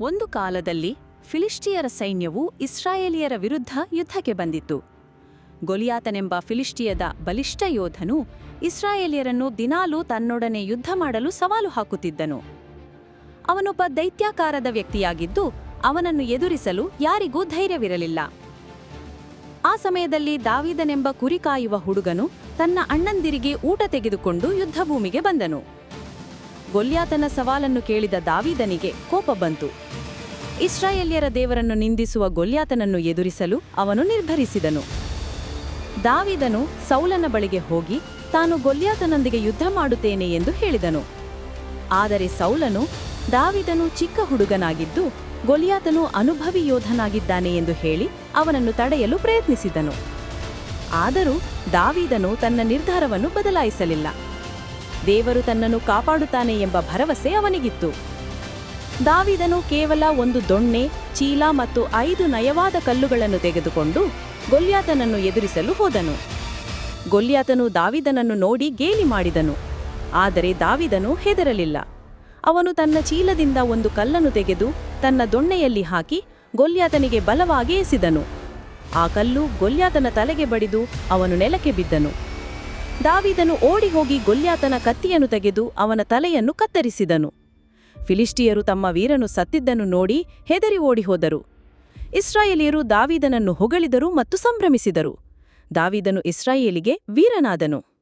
ಒಂದು ಕಾಲದಲ್ಲಿ ಫಿಲಿಷ್ಟಿಯರ ಸೈನ್ಯವು ಇಸ್ರಾಯೇಲಿಯರ ವಿರುದ್ಧ ಯುದ್ಧಕ್ಕೆ ಬಂದಿತ್ತು. ಗೊಲಿಯಾತನೆಂಬ ಫಿಲಿಷ್ಟಿಯದ ಬಲಿಷ್ಠ ಯೋಧನು ಇಸ್ರಾಯೇಲಿಯರನ್ನು ದಿನಾಲೂ ತನ್ನೊಡನೆ ಯುದ್ಧ ಮಾಡಲು ಸವಾಲು ಹಾಕುತ್ತಿದ್ದನು. ಅವನೊಬ್ಬ ದೈತ್ಯಾಕಾರದ ವ್ಯಕ್ತಿಯಾಗಿದ್ದು ಅವನನ್ನು ಎದುರಿಸಲು ಯಾರಿಗೂ ಧೈರ್ಯವಿರಲಿಲ್ಲ. ಆ ಸಮಯದಲ್ಲಿ ದಾವಿದನೆಂಬ ಕುರಿ ಕಾಯುವ ಹುಡುಗನು ತನ್ನ ಅಣ್ಣಂದಿರಿಗೆ ಊಟ ತೆಗೆದುಕೊಂಡು ಯುದ್ಧಭೂಮಿಗೆ ಬಂದನು. ಗೊಲ್ಯಾತನ ಸವಾಲನ್ನು ಕೇಳಿದ ದಾವಿದನಿಗೆ ಕೋಪ ಬಂತು. ಇಸ್ರಾಯೇಲ್ಯರ ದೇವರನ್ನು ನಿಂದಿಸುವ ಗೊಲ್ಯಾತನನ್ನು ಎದುರಿಸಲು ಅವನು ನಿರ್ಧರಿಸಿದನು. ದಾವಿದನು ಸೌಲನ ಬಳಿಗೆ ಹೋಗಿ ತಾನು ಗೊಲ್ಯಾತನೊಂದಿಗೆ ಯುದ್ಧ ಮಾಡುತ್ತೇನೆ ಎಂದು ಹೇಳಿದನು. ಆದರೆ ಸೌಲನು ದಾವಿದನು ಚಿಕ್ಕ ಹುಡುಗನಾಗಿದ್ದು ಗೊಲ್ಯಾತನು ಅನುಭವಿ ಯೋಧನಾಗಿದ್ದಾನೆ ಎಂದು ಹೇಳಿ ಅವನನ್ನು ತಡೆಯಲು ಪ್ರಯತ್ನಿಸಿದನು. ಆದರೂ ದಾವಿದನು ತನ್ನ ನಿರ್ಧಾರವನ್ನು ಬದಲಾಯಿಸಲಿಲ್ಲ. ದೇವರು ತನ್ನನ್ನು ಕಾಪಾಡುತ್ತಾನೆ ಎಂಬ ಭರವಸೆ ಅವನಿಗಿತ್ತು. ದಾವಿದನು ಕೇವಲ ಒಂದು ದೊಣ್ಣೆ, ಚೀಲ ಮತ್ತು ಐದು ನಯವಾದ ಕಲ್ಲುಗಳನ್ನು ತೆಗೆದುಕೊಂಡು ಗೊಲ್ಯಾತನನ್ನು ಎದುರಿಸಲು ಹೋದನು. ಗೊಲ್ಯಾತನು ದಾವಿದನನ್ನು ನೋಡಿ ಗೇಲಿ ಮಾಡಿದನು. ಆದರೆ ದಾವಿದನು ಹೆದರಲಿಲ್ಲ. ಅವನು ತನ್ನ ಚೀಲದಿಂದ ಒಂದು ಕಲ್ಲನ್ನು ತೆಗೆದು ತನ್ನ ದೊಣ್ಣೆಯಲ್ಲಿ ಹಾಕಿ ಗೊಲ್ಯಾತನಿಗೆ ಬಲವಾಗಿ ಎಸೆದನು. ಆ ಕಲ್ಲು ಗೊಲ್ಯಾತನ ತಲೆಗೆ ಬಡಿದು ಅವನು ನೆಲಕ್ಕೆ ಬಿದ್ದನು. ದಾವಿದನು ಓಡಿ ಹೋಗಿ ಗೊಲ್ಯಾತನ ಕತ್ತಿಯನ್ನು ತೆಗೆದು ಅವನ ತಲೆಯನ್ನು ಕತ್ತರಿಸಿದನು. ಫಿಲಿಷ್ಟಿಯರು ತಮ್ಮ ವೀರನು ಸತ್ತಿದ್ದನ್ನು ನೋಡಿ ಹೆದರಿ ಓಡಿಹೋದರು ಇಸ್ರಾಯೇಲಿಯರು ದಾವಿದನನ್ನು ಹೊಗಳಿದರು ಮತ್ತು ಸಂಭ್ರಮಿಸಿದರು. ದಾವಿದನು ಇಸ್ರಾಯೇಲಿಗೆ ವೀರನಾದನು.